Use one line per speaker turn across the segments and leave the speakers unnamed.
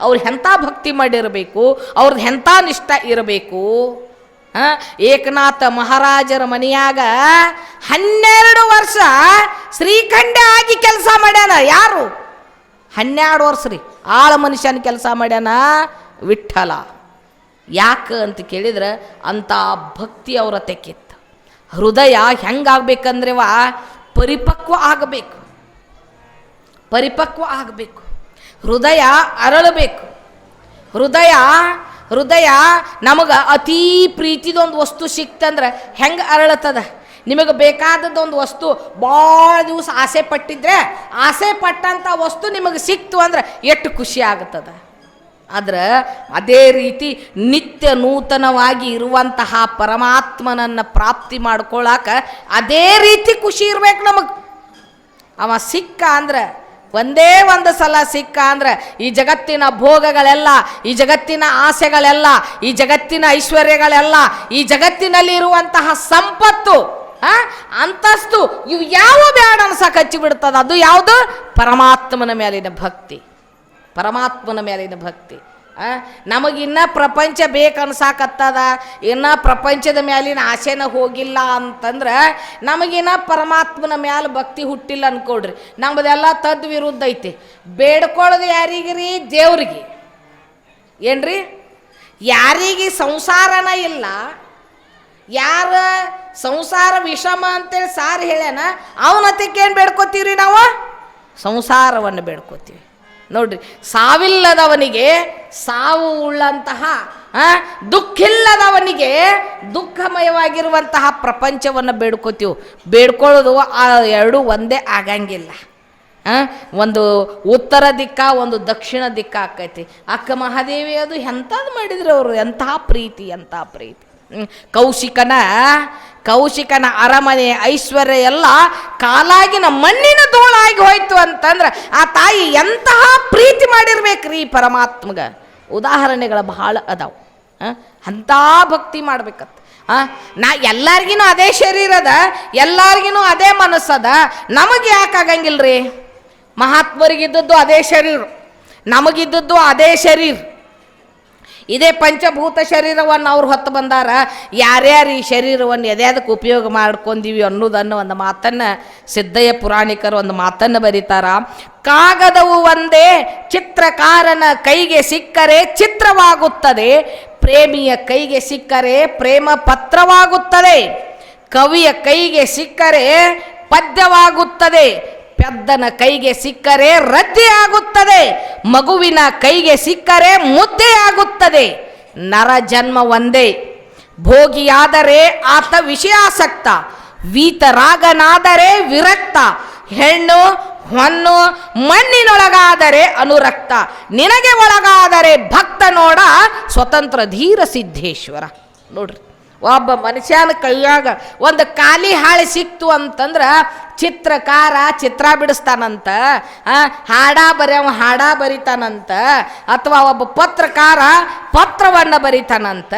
ಅವ್ರು ಎಂಥ ಭಕ್ತಿ ಮಾಡಿರಬೇಕು ಅವ್ರದ್ದು ಎಂಥ ನಿಷ್ಠ ಇರಬೇಕು ಏಕನಾಥ ಮಹಾರಾಜರ ಮನೆಯಾಗ ಹನ್ನೆರಡು ವರ್ಷ ಶ್ರೀಖಂಡ ಆಗಿ ಕೆಲಸ ಮಾಡ್ಯಾನ ಯಾರು? ಹನ್ನೆರಡು ವರ್ಷ ರೀ, ಆಳ ಮನುಷ್ಯನ ಕೆಲಸ ಮಾಡ್ಯಾನ ವಿಠಲ ಯಾಕೆ ಅಂತ ಕೇಳಿದ್ರೆ, ಅಂಥ ಭಕ್ತಿ ಅವರ ತೆಕ್ಕಿತ್ತು ಹೃದಯ ಹೆಂಗಾಗ್ಬೇಕಂದ್ರೆ ವಾ ಪರಿಪಕ್ವ ಆಗಬೇಕು. ಪರಿಪಕ್ವ ಆಗಬೇಕು. ಹೃದಯ ಅರಳಬೇಕು. ಹೃದಯ ಹೃದಯ ನಮಗೆ ಅತೀ ಪ್ರೀತಿದೊಂದು ವಸ್ತು ಸಿಕ್ತಂದ್ರೆ ಹೆಂಗೆ ಅರಳತ್ತದ? ನಿಮಗೆ ಬೇಕಾದದ್ದೊಂದು ವಸ್ತು ಭಾಳ ದಿವಸ ಆಸೆ ಪಟ್ಟಿದ್ರೆ ಆಸೆ ಪಟ್ಟಂಥ ವಸ್ತು ನಿಮಗೆ ಸಿಕ್ತು ಅಂದ್ರೆ ಎಷ್ಟು ಖುಷಿ ಆಗುತ್ತದೆ? ಆದ್ರೆ ಅದೇ ರೀತಿ ನಿತ್ಯ ನೂತನವಾಗಿ ಇರುವಂತಹ ಪರಮಾತ್ಮನನ್ನು ಪ್ರಾಪ್ತಿ ಮಾಡ್ಕೊಳ್ಳಾಕ ಅದೇ ರೀತಿ ಖುಷಿ ಇರ್ಬೇಕು ನಮಗೆ. ಅವ ಸಿಕ್ಕ ಅಂದ್ರೆ ಒಂದೇ ಒಂದು ಸಲ ಸಿಕ್ಕ ಅಂದ್ರೆ ಈ ಜಗತ್ತಿನ ಭೋಗಗಳೆಲ್ಲ, ಈ ಜಗತ್ತಿನ ಆಸೆಗಳೆಲ್ಲ, ಈ ಜಗತ್ತಿನ ಐಶ್ವರ್ಯಗಳೆಲ್ಲ, ಈ ಜಗತ್ತಿನಲ್ಲಿ ಇರುವಂತಹ ಸಂಪತ್ತು ಅಂತಸ್ತು, ಇವು ಯಾವ ಬೇಡ ಅನ್ಸಕ್ಕೆ ಕಚ್ಚಿ ಬಿಡ್ತದ? ಅದು ಯಾವುದು? ಪರಮಾತ್ಮನ ಮೇಲಿನ ಭಕ್ತಿ. ಪರಮಾತ್ಮನ ಮೇಲಿನ ಭಕ್ತಿ. ನಮಗಿನ್ನ ಪ್ರಪಂಚ ಬೇಕನ್ಸಾಕತ್ತದ. ಇನ್ನ ಪ್ರಪಂಚದ ಮ್ಯಾಲಿನ ಆಸೆನ ಹೋಗಿಲ್ಲ ಅಂತಂದ್ರೆ ನಮಗಿನ್ನ ಪರಮಾತ್ಮನ ಮ್ಯಾಲ ಭಕ್ತಿ ಹುಟ್ಟಿಲ್ಲ ಅನ್ಕೊಡ್ರಿ ನಮ್ಮದೆಲ್ಲ ತದ್ ವಿರುದ್ಧ ಐತಿ. ಬೇಡ್ಕೊಳ್ಳೋದು ರೀ ದೇವ್ರಿಗೆ. ಏನ್ರಿ? ಯಾರಿಗೆ ಸಂಸಾರನ ಇಲ್ಲ. ಯಾರ ಸಂಸಾರ ವಿಷಮ ಅಂತೇಳಿ ಸಾರ್ ಹೇಳ್ಯಾನ ಅವನತ್ತಕ್ಕೆ ಏನು ಬೇಡ್ಕೋತೀವ್ರಿ ನಾವು? ಸಂಸಾರವನ್ನು ಬೇಡ್ಕೋತೀವಿ. ನೋಡ್ರಿ, ಸಾವಿಲ್ಲದವನಿಗೆ ಸಾವು ಉಳ್ಳಂತಹ ದುಃಖಿಲ್ಲದವನಿಗೆ ದುಃಖಮಯವಾಗಿರುವಂತಹ ಪ್ರಪಂಚವನ್ನು ಬೇಡ್ಕೋತೀವಿ. ಬೇಡ್ಕೊಳ್ಳೋದು ಆ ಎರಡು ಒಂದೇ ಆಗಂಗಿಲ್ಲ. ಒಂದು ಉತ್ತರ ದಿಕ್ಕ, ಒಂದು ದಕ್ಷಿಣ ದಿಕ್ಕ ಆಕೈತಿ. ಅಕ್ಕ ಮಹಾದೇವಿ ಅದು ಎಂಥದ್ದು ಮಾಡಿದ್ರು ಅವರು, ಎಂಥ ಪ್ರೀತಿ ಎಂಥ ಪ್ರೀತಿ. ಕೌಶಿಕನ ಕೌಶಿಕನ ಅರಮನೆ ಐಶ್ವರ್ಯ ಎಲ್ಲ ಕಾಲಾಗಿನ ಮಣ್ಣಿನ ಧೂಳಾಗಿ ಹೋಯ್ತು ಅಂತಂದ್ರೆ ಆ ತಾಯಿ ಎಂತಹ ಪ್ರೀತಿ ಮಾಡಿರ್ಬೇಕ್ರಿ ಪರಮಾತ್ಮಗ? ಉದಾಹರಣೆಗಳು ಬಹಳ ಅದಾವ. ಅಂಥ ಭಕ್ತಿ ಮಾಡ್ಬೇಕತ್ತ ನಾ ಎಲ್ಲರಿಗಿನೂ ಅದೇ ಶರೀರದ ಎಲ್ಲರಿಗಿನೂ ಅದೇ ಮನಸ್ಸದ ನಮಗೆ ಯಾಕೆ ಆಗಂಗಿಲ್ರಿ? ಮಹಾತ್ಮರಿಗಿದ್ದದ್ದು ಅದೇ ಶರೀರ, ನಮಗಿದ್ದದ್ದು ಅದೇ ಶರೀರ. ಇದೇ ಪಂಚಭೂತ ಶರೀರವನ್ನು ಅವ್ರು ಹೊತ್ತು ಬಂದಾರ. ಯಾರ್ಯಾರು ಈ ಶರೀರವನ್ನು ಎದ್ಯಾದಕ್ಕೆ ಉಪಯೋಗ ಮಾಡ್ಕೊಂಡಿವಿ ಅನ್ನೋದನ್ನು ಒಂದು ಮಾತನ್ನು ಸಿದ್ದಯ್ಯ ಪುರಾಣಿಕರು ಒಂದು ಮಾತನ್ನು ಬರೀತಾರ. ಕಾಗದವು ಒಂದೇ ಚಿತ್ರಕಾರನ ಕೈಗೆ ಸಿಕ್ಕರೆ ಚಿತ್ರವಾಗುತ್ತದೆ. ಪ್ರೇಮಿಯ ಕೈಗೆ ಸಿಕ್ಕರೆ ಪ್ರೇಮ ಪತ್ರವಾಗುತ್ತದೆ. ಕವಿಯ ಕೈಗೆ ಸಿಕ್ಕರೆ ಪದ್ಯವಾಗುತ್ತದೆ. ಪೆದ್ದನ ಕೈಗೆ ಸಿಕ್ಕರೆ ರದ್ದಿಯಾಗುತ್ತದೆ. ಮಗುವಿನ ಕೈಗೆ ಸಿಕ್ಕರೆ ಮುದ್ದೆಯಾಗುತ್ತದೆ ನರ ಜನ್ಮ ಒಂದೇ. ಭೋಗಿಯಾದರೆ ಆತ ವಿಷಯಾಸಕ್ತ. ವೀತರಾಗನಾದರೆ ವಿರಕ್ತ. ಹೆಣ್ಣು, ಹೊನ್ನು, ಮಣ್ಣಿನೊಳಗಾದರೆ ಅನುರಕ್ತ. ನಿನಗೆ ಒಳಗಾದರೆ ಭಕ್ತ ನೋಡ ಸ್ವತಂತ್ರ ಧೀರ ಸಿದ್ದೇಶ್ವರ ನೋಡ್ರಿ. ಒಬ್ಬ ಮನುಷ್ಯನ ಕೈಯಾಗ ಒಂದು ಖಾಲಿ ಹಾಳೆ ಸಿಕ್ತು ಅಂತಂದ್ರೆ ಚಿತ್ರಕಾರ ಚಿತ್ರ ಬಿಡಿಸ್ತಾನಂತ ಹಾಡ ಬರೆಯವ ಹಾಡ ಬರಿತಾನಂತ, ಅಥವಾ ಒಬ್ಬ ಪತ್ರಕಾರ ಪತ್ರವನ್ನು ಬರಿತಾನಂತ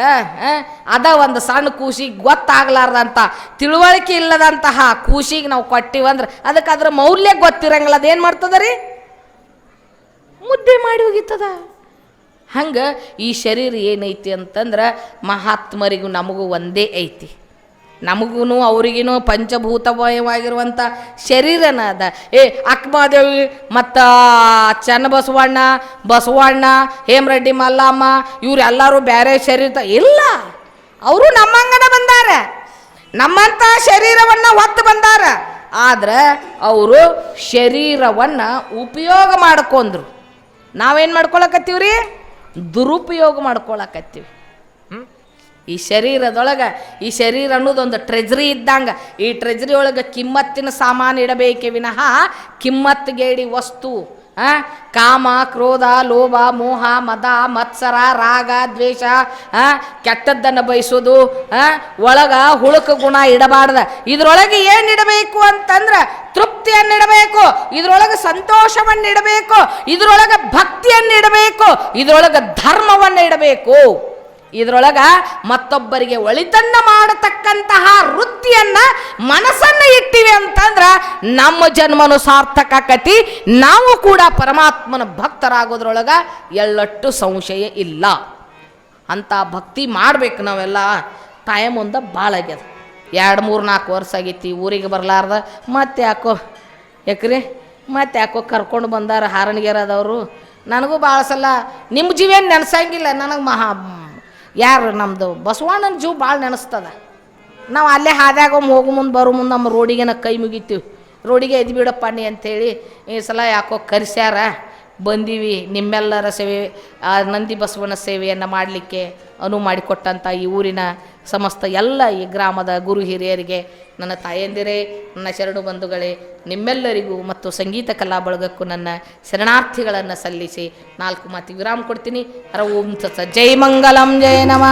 ಅದ ಒಂದು ಸಣ್ಣ ಕೂಸಿಗೆ ಗೊತ್ತಾಗ್ಲಾರ್ದಂಥ ತಿಳುವಳಿಕೆ ಇಲ್ಲದಂತಹ ಕೂಸಿಗೆ ನಾವು ಕೊಟ್ಟಿವಂದ್ರೆ ಅದಕ್ಕೆ ಅದ್ರ ಮೌಲ್ಯ ಗೊತ್ತಿರಂಗಿಲ್ಲ, ಅದೇನು ಮಾಡ್ತದ ರೀ? ಮುದ್ದೆ ಮಾಡಿ ಹೋಗಿತ್ತದ. ಹಂಗೆ ಈ ಶರೀರ ಏನೈತಿ ಅಂತಂದ್ರೆ ಮಹಾತ್ಮರಿಗೂ ನಮಗೂ ಒಂದೇ ಐತಿ. ನಮಗೂ ಅವ್ರಿಗೂ ಪಂಚಭೂತಮಯವಾಗಿರುವಂಥ ಶರೀರನ ಅದ ಏ ಅಕ್ಮಾದೇವಿ ಮತ್ತು ಚನ್ನಬಸವಣ್ಣ ಬಸವಣ್ಣ ಹೇಮರೆಡ್ಡಿ ಮಲ್ಲಮ್ಮ, ಇವರೆಲ್ಲರೂ ಬೇರೆ ಶರೀರ ಇಲ್ಲ. ಅವರು ನಮ್ಮಂಗನ ಬಂದಾರ. ನಮ್ಮಂಥ ಶರೀರವನ್ನು ಹೊತ್ತು ಬಂದಾರ. ಆದ್ರೆ ಅವರು ಶರೀರವನ್ನು ಉಪಯೋಗ ಮಾಡ್ಕೊಂಡ್ರು. ನಾವೇನು ಮಾಡ್ಕೊಳಕತ್ತೀವ್ರಿ? ದುರುಪಯೋಗ ಮಾಡ್ಕೊಳಕತ್ತೀವಿ? ಈ ಶರೀರದೊಳಗೆ, ಈ ಶರೀರ ಅನ್ನೋದೊಂದು ಟ್ರೆಜರಿ ಇದ್ದಂಗೆ, ಈ ಟ್ರೆಜರಿ ಒಳಗೆ ಕಿಮ್ಮತ್ತಿನ ಸಾಮಾನು ಇಡಬೇಕೆ ವಿನಃ ಕಿಮ್ಮತ್ತಿಗೇಡಿ ವಸ್ತು? ಕಾಮ, ಕ್ರೋಧ, ಲೋಭ, ಮೋಹ, ಮದ, ಮತ್ಸರ, ರಾಗ, ದ್ವೇಷ? ಕೆಟ್ಟದ್ದನ್ನು ಬಯಸೋದು? ಒಳಗ ಹುಳುಕ ಗುಣ ಇಡಬಾರ್ದ ಇದ್ರೊಳಗೆ ಏನು ಇಡಬೇಕು ಅಂತಂದ್ರೆ ತೃಪ್ತಿಯನ್ನು ಇಡಬೇಕು. ಇದರೊಳಗೆ ಸಂತೋಷವನ್ನಿಡಬೇಕು ಇದರೊಳಗೆ ಭಕ್ತಿಯನ್ನಿಡಬೇಕು ಇದರೊಳಗೆ ಇಡಬೇಕು. ಇದ್ರೊಳಗೆ ಧರ್ಮವನ್ನು ಇಡಬೇಕು. ಇದರೊಳಗ ಮತ್ತೊಬ್ಬರಿಗೆ ಒಳಿತನ್ನ ಮಾಡತಕ್ಕಂತಹ ವೃತ್ತಿಯನ್ನ ಮನಸ್ಸನ್ನ ಇಟ್ಟಿವಿ ಅಂತಂದ್ರ ನಮ್ಮ ಜನ್ಮನು ಸಾರ್ಥಕ ಕತಿ ನಾವು ಕೂಡ ಪರಮಾತ್ಮನ ಭಕ್ತರಾಗೋದ್ರೊಳಗ ಎಳ್ಳಟ್ಟು ಸಂಶಯ ಇಲ್ಲ. ಅಂತ ಭಕ್ತಿ ಮಾಡ್ಬೇಕು ನಾವೆಲ್ಲ. ಟೈಮ್ ಒಂದು ಭಾಳ ಆಗ್ಯದ ಎರಡು ಮೂರು ನಾಲ್ಕು ವರ್ಷ ಆಗೈತಿ, ಊರಿಗೆ ಬರಲಾರ್ದ. ಮತ್ತೆ ಯಾಕೋ ಯಾಕ್ರಿ? ಮತ್ತೆ ಯಾಕೋ ಕರ್ಕೊಂಡು ಬಂದಾರ ಹಾರಣಿಗೆರದವರು ನನಗೂ ಭಾಳ ಸಲ ನಿಮ್ಮ ಜೀವೇನು ನೆನೆಸಂಗಿಲ್ಲ, ನನಗೆ ಮಹಾ ಯಾರು ನಮ್ಮದು ಬಸವಣ್ಣನ ಜೀವ ಭಾಳ ನೆನೆಸ್ತದ. ನಾವು ಅಲ್ಲೇ ಹಾದ್ಯಾಗ ಹೋಗು ಮುಂದೆ, ಬರೋ ಮುಂದೆ ನಮ್ಮ ರೋಡಿಗೆ ಕೈ ಮುಗಿತೀವಿ. ರೋಡಿಗೆ ಎದ್ದು ಬಿಡಪ್ಪ ನೀ ಅಂತೇಳಿ ಈ ಸಲ ಯಾಕೋ ಕರೆಸ್ಯಾರ. ಬಂದೀವಿ, ನಿಮ್ಮೆಲ್ಲರ ಸೇವೆ, ಆ ನಂದಿ ಬಸವನ ಸೇವೆಯನ್ನು ಮಾಡಲಿಕ್ಕೆ ಅನುವು ಮಾಡಿಕೊಟ್ಟಂಥ ಈ ಊರಿನ ಸಮಸ್ತ ಎಲ್ಲ ಈ ಗ್ರಾಮದ ಗುರು ಹಿರಿಯರಿಗೆ, ನನ್ನ ತಾಯಂದಿರೇ, ನನ್ನ ಶರಣು ಬಂಧುಗಳೇ, ನಿಮ್ಮೆಲ್ಲರಿಗೂ ಮತ್ತು ಸಂಗೀತ ಕಲಾ ಬಳಗಕ್ಕೂ ನನ್ನ ಶರಣಾರ್ಥಿಗಳನ್ನು ಸಲ್ಲಿಸಿ ನಾಲ್ಕು ಮಾತಿ ವಿರಾಮ ಕೊಡ್ತೀನಿ. ಅರ ಓಂ ತತ್ಸ ಜೈ ಮಂಗಲಂ ಜಯ ನಮ.